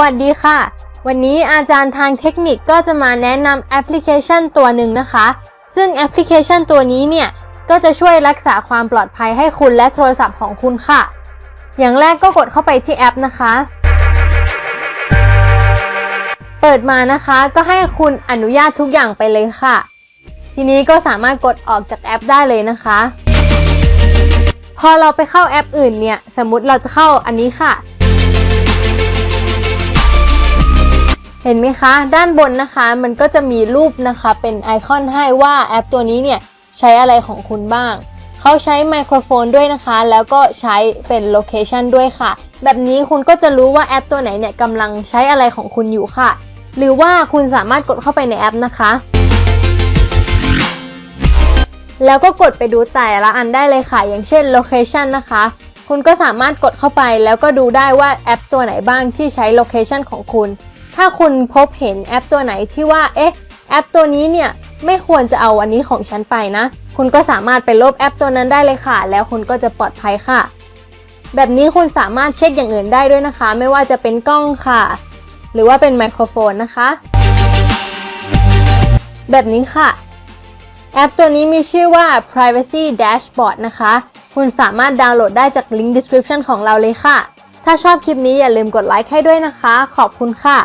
วัสดีค่ะ วันนี้อาจารย์ทางเทคนิคก็จะมาแนะนำแอปพลิเคชันตัวหนึ่งนะคะ ซึ่งแอปพลิเคชันตัวนี้เนี่ยก็จะช่วยรักษาความปลอดภัยให้คุณและโทรศัพท์ของคุณค่ะ อย่างแรกก็กดเข้าไปที่แอปนะคะ เปิดมานะคะก็ให้คุณอนุญาตทุกอย่างไปเลยค่ะ ทีนี้ก็สามารถกดออกจากแอปได้เลยนะคะ พอเราไปเข้าแอปอื่นเนี่ย สมมติเราจะเข้าอันนี้ค่ะ เห็นไหมคะ ด้านบนนะคะมันก็จะมีรูปนะคะเป็นไอคอนให้ว่าแอปตัวนี้เนี่ยใช้อะไรของคุณบ้าง เขาใช้ไมโครโฟนด้วยนะคะ แล้วก็ใช้เป็นโลเคชันด้วยค่ะ แบบนี้คุณก็จะรู้ว่าแอปตัวไหนเนี่ยกำลังใช้อะไรของคุณอยู่ค่ะ หรือว่าคุณสามารถกดเข้าไปในแอปนะคะ แล้วก็กดไปดูแต่ละอันได้เลยค่ะ อย่างเช่น location นะคะคุณก็สามารถกดเข้าไปแล้วก็ดูได้ว่าแอปตัวไหนบ้างที่ใช้ location ของคุณ ถ้าคุณพบเห็นแอปตัวไหนที่ว่า เอ๊ะ แอปตัวนี้เนี่ยไม่ควรจะเอาอันนี้ของฉันไปนะ คุณก็สามารถไปลบแอปตัวนั้นได้เลยค่ะ แล้วคุณก็จะปลอดภัยค่ะ แบบนี้คุณสามารถเช็คอย่างอื่นได้ด้วยนะคะ ไม่ว่าจะเป็นกล้องค่ะ หรือว่าเป็นไมโครโฟนนะคะ แบบนี้ค่ะ แอปตัวนี้มีชื่อว่า privacy dashboard นะคะ คุณสามารถดาวน์โหลดได้จากลิงก์ description ของเราเลยค่ะ ถ้าชอบคลิปนี้อย่าลืมกดไลค์ให้ด้วยนะคะ ขอบคุณค่ะ